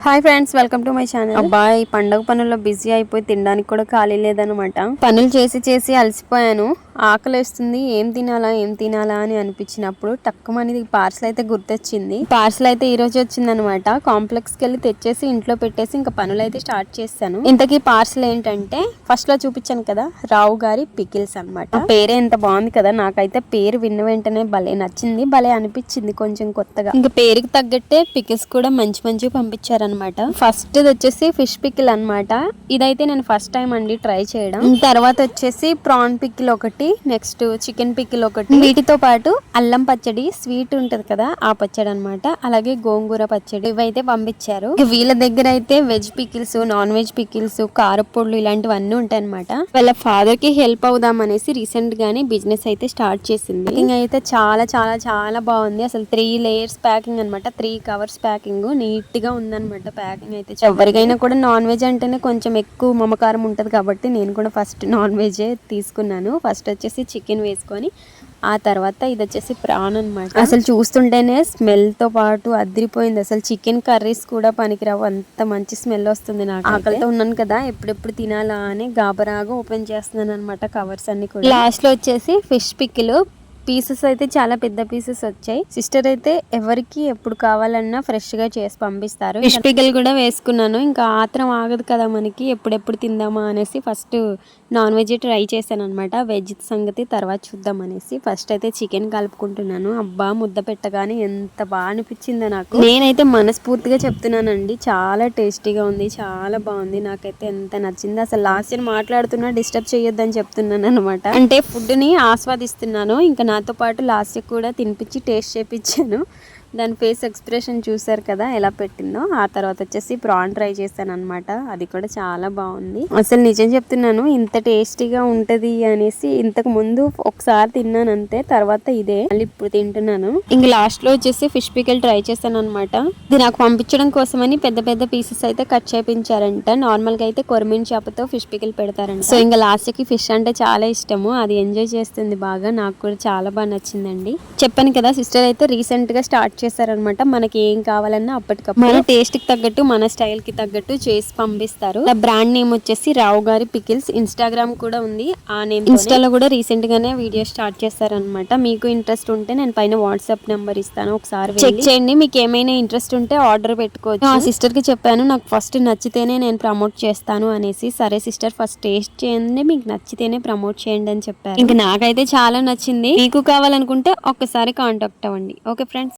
Hi friends welcome to my channel అబ్బాయి పండగ పనుల్లో బిజీ అయిపోయి తినడానికి కూడా ఖాళీ లేదనమాట పనులు చేసి చేసి అలసిపోయాను. ఆకలి వేస్తుంది ఏం తినాలా ఏం తినాలా అని అనిపించినప్పుడు అనేది పార్సల్ అయితే గుర్తొచ్చింది. పార్సల్ అయితే ఈ రోజు వచ్చిందనమాట కాంప్లెక్స్కి వెళ్ళి తెచ్చేసి ఇంట్లో పెట్టేసి ఇంకా పనులు అయితే స్టార్ట్ చేశాను ఇంతకీ పార్సల్ ఏంటంటే ఫస్ట్లో చూపించాను కదా రావు గారి పికిల్స్ అనమాట పేరే ఎంత బాగుంది కదా నాకైతే పేరు విన్న వెంటనే భలే నచ్చింది భలే అనిపించింది కొంచెం కొత్తగా. ఇంకా పేరుకి తగ్గట్టే పికిల్స్ కూడా మంచి మంచిగా పంపించారనమాట ఫస్ట్ వచ్చేసి ఫిష్ పికిల్ అన్నమాట. ఇదైతే నేను ఫస్ట్ టైం అండి ట్రై చేయడం. తర్వాత వచ్చేసి ప్రాన్ పికిల్ ఒకటి. నెక్స్ట్ చికెన్ పికిల్ ఒకటి. వీటితో పాటు అల్లం పచ్చడి స్వీట్ ఉంటుంది కదా ఆ పచ్చడి అన్నమాట. అలాగే గోంగూర పచ్చడి ఇవైతే పంపించారు. వీళ్ళ దగ్గర అయితే veg pickles non veg pickles కారపొడులు ఇలాంటివన్నీ ఉంటాయి అనమాట వాళ్ళ ఫాదర్కి హెల్ప్ అవుదాం అనేసి రీసెంట్ గానే బిజినెస్ అయితే స్టార్ట్ చేసింది. ప్యాకింగ్ అయితే చాలా చాలా చాలా బాగుంది. అసలు త్రీ లేయర్స్ ప్యాకింగ్ అన్నమాట. త్రీ కవర్స్ ప్యాకింగ్ నీట్గా ఉందన్నమాట ప్యాకింగ్ అయితే. ఎవరికైనా కూడా నాన్ వెజ్ అంటేనే కొంచెం ఎక్కువ మమకారం ఉంటది కాబట్టి నేను కూడా ఫస్ట్ నాన్ వెజ్ తీసుకున్నాను. ఫస్ట్ వచ్చేసి చికెన్ వేసుకొని ఆ తర్వాత ఇది వచ్చేసి ప్రాన్ అన్నమాట అసలు చూస్తుంటేనే స్మెల్తో పాటు అదిరిపోయింది. అసలు చికెన్ కర్రీస్ కూడా పనికిరావు. అంత మంచి స్మెల్ వస్తుంది నాకు ఆకలితో ఉన్నాను కదా ఎప్పుడెప్పుడు తినాలా అని గాబరాగా ఓపెన్ చేస్తున్నాను అనమాట కవర్స్ అన్ని కూడా. లాస్ట్లో వచ్చేసి ఫిష్ పికిల్ పీసెస్ అయితే చాలా పెద్ద పీసెస్ వచ్చాయి. సిస్టర్ అయితే ఎవరికి ఎప్పుడు కావాలన్నా ఫ్రెష్గా చేసి పంపిస్తారు. ఫిష్ పికిల్ కూడా వేసుకున్నాను. ఇంకా ఆత్రం ఆగదు కదా మనకి. ఎప్పుడెప్పుడు తిందామా అనేసి ఫస్ట్ నాన్ వెజ్ ట్రై చేశాను అనమాట వెజ్ సంగతి తర్వాత చూద్దాం అనేసి ఫస్ట్ అయితే చికెన్ కలుపుకుంటున్నాను. అబ్బా ముద్ద పెట్టగానే ఎంత బాగా అనిపించిందో నాకు. నేనైతే మనస్ఫూర్తిగా చెప్తున్నానండి. చాలా టేస్టీగా ఉంది. చాలా బాగుంది. నాకైతే ఎంత నచ్చింది అసలు లాస్ట్ ఇయర్ మాట్లాడుతున్నా డిస్టర్బ్ చేయొద్దని చెప్తున్నాను అనమాట అంటే ఫుడ్ని ఆస్వాదిస్తున్నాను. ఇంకా నాతో పాటు లాస్ట్ కూడా తినిపించి టేస్ట్ చేపించాను. దాని ఫేస్ ఎక్స్ప్రెషన్ చూసారు కదా ఎలా పెట్టిందో. ఆ తర్వాత వచ్చేసి ప్రాన్ ట్రై చేశాను అనమాట అది కూడా చాలా బాగుంది. అసలు నిజం చెప్తున్నాను ఇంత టేస్టీగా ఉంటది అనేసి ఇంతకు ముందు ఒకసారి తిన్నాను అంతే తర్వాత ఇదే. మళ్ళీ ఇప్పుడు తింటున్నాను. ఇంక లాస్ట్లో వచ్చేసి ఫిష్ పికల్ ట్రై చేశాను అనమాట ఇది నాకు పంపించడం కోసమని పెద్ద పెద్ద పీసెస్ అయితే కట్ చేపించారంట. నార్మల్గా అయితే కొరమీన్ చేపతో ఫిష్ పికల్ పెడతారంట. సో ఇంకా లాస్ట్కి ఫిష్ అంటే చాలా ఇష్టము. అది ఎంజాయ్ చేస్తుంది బాగా. నాకు కూడా చాలా బాగా నచ్చిందండి. చెప్పాను కదా సిస్టర్ అయితే రీసెంట్గా స్టార్ట్ చేశారనమాట మనకి ఏం కావాలన్నా అప్పటికప్పుడు మన టేస్ట్కి తగ్గట్టు మన స్టైల్కి తగ్గట్టు చేసి పంపిస్తారు. బ్రాండ్ నేమ్ వచ్చేసి రావు గారి పికిల్స్. ఇన్స్టాగ్రామ్ కూడా ఉంది. ఆ నేమ్ ఇన్స్టాలో కూడా రీసెంట్ గానే వీడియో స్టార్ట్ చేస్తారనమాట. మీకు ఇంట్రెస్ట్ ఉంటే నేను పైన వాట్సాప్ నెంబర్ ఇస్తాను. ఒకసారి చెక్ చేయండి. మీకు ఏమైనా ఇంట్రెస్ట్ ఉంటే ఆర్డర్ పెట్టుకోవచ్చు. ఆ సిస్టర్కి చెప్పాను నాకు ఫస్ట్ నచ్చితేనే నేను ప్రమోట్ చేస్తాను అనేసి. సరే సిస్టర్ ఫస్ట్ టేస్ట్ చేయండి. మీకు నచ్చితేనే ప్రమోట్ చేయండి అని చెప్పారు. ఇంకా నాకైతే చాలా నచ్చింది. మీకు కావాలనుకుంటే ఒక్కసారి కాంటాక్ట్ అవ్వండి. Okay friends